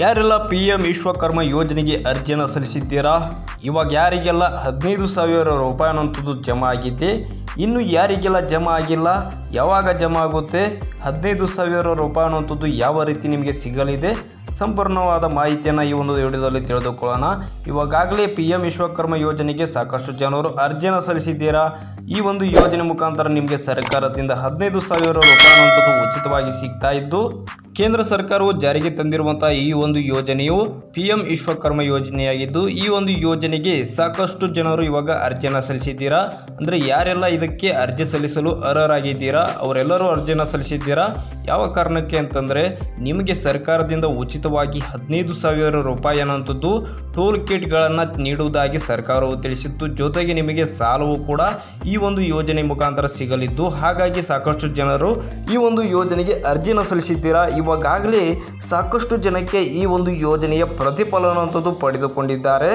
ಯಾರೆಲ್ಲ P M Vishwakarma ಯೋಜನೆಗೆ ಅರ್ಜಿಯನ್ನು ಸಲ್ಲಿಸಿದ್ದೀರಾ? ಇವಾಗ ಯಾರಿಗೆಲ್ಲ ಹದಿನೈದು ಸಾವಿರ ರೂಪಾಯಿ ಅನ್ನೋಂಥದ್ದು ಜಮಾ ಆಗಿದೆ? ಇನ್ನು ಯಾರಿಗೆಲ್ಲ ಜಮಾ ಆಗಿಲ್ಲ? ಯಾವಾಗ ಜಮಾ ಆಗುತ್ತೆ? ಹದಿನೈದು ಸಾವಿರ ರೂಪಾಯಿ ಅನ್ನೋಂಥದ್ದು ಯಾವ ರೀತಿ ನಿಮಗೆ ಸಿಗಲಿದೆ? ಸಂಪೂರ್ಣವಾದ ಮಾಹಿತಿಯನ್ನು ಈ ಒಂದು ವಿಡಿಯೋದಲ್ಲಿ ತಿಳಿದುಕೊಳ್ಳೋಣ. ಇವಾಗಾಗಲೇ ಪಿ ಎಂ ವಿಶ್ವಕರ್ಮ ಯೋಜನೆಗೆ ಸಾಕಷ್ಟು ಜನರು ಅರ್ಜಿಯನ್ನು ಸಲ್ಲಿಸಿದ್ದೀರಾ? ಈ ಒಂದು ಯೋಜನೆ ಮುಖಾಂತರ ನಿಮಗೆ ಸರ್ಕಾರದಿಂದ ಹದಿನೈದು ಸಾವಿರ ರೂಪಾಯಿ ಅನ್ನುವಂಥದ್ದು ಉಚಿತವಾಗಿ ಸಿಗ್ತಾ ಇದ್ದು ಕೇಂದ್ರ ಸರ್ಕಾರವು ಜಾರಿಗೆ ತಂದಿರುವಂತಹ ಈ ಒಂದು ಯೋಜನೆಯು ಪಿ ಎಂ ವಿಶ್ವಕರ್ಮ ಯೋಜನೆಯಾಗಿದ್ದು, ಈ ಒಂದು ಯೋಜನೆಗೆ ಸಾಕಷ್ಟು ಜನರು ಇವಾಗ ಅರ್ಜಿಯನ್ನು ಸಲ್ಲಿಸಿದ್ದೀರಾ? ಅಂದರೆ ಯಾರೆಲ್ಲ ಇದಕ್ಕೆ ಅರ್ಜಿ ಸಲ್ಲಿಸಲು ಅರ್ಹರಾಗಿದ್ದೀರಾ? ಅವರೆಲ್ಲರೂ ಅರ್ಜಿಯನ್ನು ಸಲ್ಲಿಸಿದ್ದೀರಾ? ಯಾವ ಕಾರಣಕ್ಕೆ ಅಂತಂದರೆ, ನಿಮಗೆ ಸರ್ಕಾರದಿಂದ ಉಚಿತವಾಗಿ ಹದಿನೈದು ಸಾವಿರ ರೂಪಾಯಿ ಅನ್ನೋಂಥದ್ದು ಟೋಲ್ ಕಿಟ್ಗಳನ್ನು ನೀಡುವುದಾಗಿ ಸರ್ಕಾರವು ತಿಳಿಸಿತ್ತು. ಜೊತೆಗೆ ನಿಮಗೆ ಸಾಲವು ಕೂಡ ಈ ಒಂದು ಯೋಜನೆ ಮುಖಾಂತರ ಸಿಗಲಿದ್ದು, ಹಾಗಾಗಿ ಸಾಕಷ್ಟು ಜನರು ಈ ಒಂದು ಯೋಜನೆಗೆ ಅರ್ಜಿನ ಸಲ್ಲಿಸಿದ್ದೀರಾ? ಇವಾಗಲೇ ಸಾಕಷ್ಟು ಜನಕ್ಕೆ ಈ ಒಂದು ಯೋಜನೆಯ ಪ್ರತಿಫಲನವಂಥದ್ದು ಪಡೆದುಕೊಂಡಿದ್ದಾರೆ.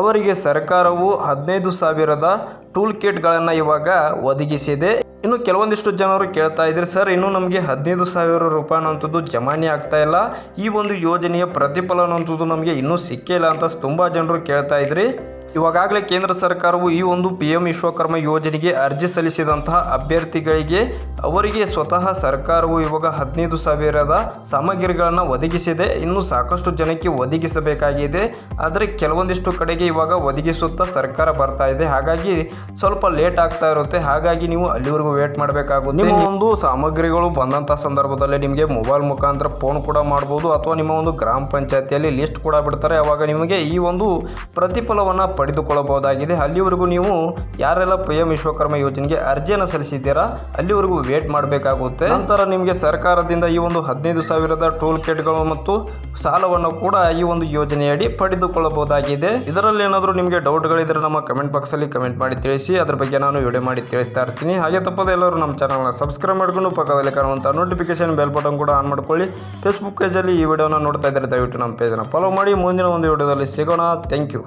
ಅವರಿಗೆ ಸರ್ಕಾರವು ಹದಿನೈದು ಸಾವಿರದ ಟೂಲ್ ಕಿಟ್ಗಳನ್ನು ಇವಾಗ ಒದಗಿಸಿದೆ. ಇನ್ನು ಕೆಲವೊಂದಿಷ್ಟು ಜನರು ಕೇಳ್ತಾ ಇದ್ದಾರೆ, ಸರ್, ಇನ್ನು ನಮಗೆ ಹದಿನೈದು ಸಾವಿರ ರೂಪಾಯಿ ಅನ್ನೋಂಥದ್ದು ಜಮಾನೆ ಆಗ್ತಾ ಇಲ್ಲ. ಈ ಒಂದು ಯೋಜನೆಯ ಪ್ರತಿಫಲ ಅನ್ನೋಂಥದ್ದು ನಮಗೆ ಇನ್ನೂ ಸಿಕ್ಕೇ ಇಲ್ಲ ಅಂತ ತುಂಬ ಜನರು ಕೇಳ್ತಾ ಇದ್ರಿ. ಇವಾಗಲೇ ಕೇಂದ್ರ ಸರ್ಕಾರವು ಈ ಒಂದು ಪಿ ಎಂ ವಿಶ್ವಕರ್ಮ ಯೋಜನೆಗೆ ಅರ್ಜಿ ಸಲ್ಲಿಸಿದಂತಹ ಅಭ್ಯರ್ಥಿಗಳಿಗೆ ಅವರಿಗೆ ಸ್ವತಃ ಸರ್ಕಾರವು ಇವಾಗ ಹದಿನೈದು ಸಾವಿರದ ಸಾಮಗ್ರಿಗಳನ್ನು ಒದಗಿಸಿದೆ. ಇನ್ನು ಸಾಕಷ್ಟು ಜನಕ್ಕೆ ಒದಗಿಸಬೇಕಾಗಿದೆ. ಆದರೆ ಕೆಲವೊಂದಿಷ್ಟು ಕಡೆಗೆ ಇವಾಗ ಒದಗಿಸುತ್ತಾ ಸರ್ಕಾರ ಬರ್ತಾ ಇದೆ. ಹಾಗಾಗಿ ಸ್ವಲ್ಪ ಲೇಟ್ ಆಗ್ತಾ ಇರುತ್ತೆ. ಹಾಗಾಗಿ ನೀವು ಅಲ್ಲಿವರೆಗೂ ವೇಟ್ ಮಾಡಬೇಕಾಗುತ್ತೆ. ನಿಮ್ಮ ಒಂದು ಸಾಮಗ್ರಿಗಳು ಬಂದಂಥ ಸಂದರ್ಭದಲ್ಲಿ ನಿಮಗೆ ಮೊಬೈಲ್ ಮುಖಾಂತರ ಫೋನ್ ಕೂಡ ಮಾಡ್ಬೋದು. ಅಥವಾ ನಿಮ್ಮ ಒಂದು ಗ್ರಾಮ ಪಂಚಾಯತಿಯಲ್ಲಿ ಲಿಸ್ಟ್ ಕೂಡ ಬಿಡ್ತಾರೆ. ಅವಾಗ ನಿಮಗೆ ಈ ಒಂದು ಪ್ರತಿಫಲವನ್ನು ಪಡೆದುಕೊಳ್ಳಬಹುದಾಗಿದೆ. ಅಲ್ಲಿವರೆಗೂ ನೀವು ಯಾರೆಲ್ಲ ಪಿ ಎಂ ವಿಶ್ವಕರ್ಮ ಯೋಜನೆಗೆ ಅರ್ಜಿಯನ್ನು ಸಲ್ಲಿಸಿದ್ದೀರಾ, ಅಲ್ಲಿವರೆಗೂ ವೇಟ್ ಮಾಡಬೇಕಾಗುತ್ತೆ. ನಂತರ ನಿಮಗೆ ಸರ್ಕಾರದಿಂದ ಈ ಒಂದು ಹದಿನೈದು ಸಾವಿರದ ಟೋಲ್ ಕಿಟ್ಗಳು ಮತ್ತು ಸಾಲವನ್ನು ಕೂಡ ಈ ಒಂದು ಯೋಜನೆಯಡಿ ಪಡೆದುಕೊಳ್ಳಬಹುದಾಗಿದೆ. ಇದರಲ್ಲಿ ಏನಾದರೂ ನಿಮಗೆ ಡೌಟ್ಗಳಿದ್ದರೆ ನಮ್ಮ ಕಮೆಂಟ್ ಬಾಕ್ಸಲ್ಲಿ ಕಮೆಂಟ್ ಮಾಡಿ ತಿಳಿಸಿ, ಅದರ ಬಗ್ಗೆ ನಾನು ವಿಡಿಯೋ ಮಾಡಿ ತಿಳಿಸ್ತಾ ಇರ್ತೀನಿ. ಹಾಗೆ ತಪ್ಪದೆ ಎಲ್ಲರೂ ನಮ್ಮ ಚಾನಲ್ನ ಸಬ್ಸ್ಕ್ರೈಬ್ ಮಾಡಿಕೊಂಡು ಪಕ್ಕದಲ್ಲಿ ಕಾಣುವಂಥ ನೋಟಿಫಿಕೇಶನ್ ಬೆಲ್ ಬಟನ್ ಕೂಡ ಆನ್ ಮಾಡ್ಕೊಳ್ಳಿ. ಫೇಸ್ಬುಕ್ ಪೇಜಲ್ಲಿ ಈ ವಿಡಿಯೋನ ನೋಡ್ತಾ ಇದ್ದರೆ ದಯವಿಟ್ಟು ನಮ್ಮ ಪೇಜನ್ನು ಫಾಲೋ ಮಾಡಿ. ಮುಂದಿನ ಒಂದು ವಿಡಿಯೋದಲ್ಲಿ ಸಿಗೋಣ. Thank you.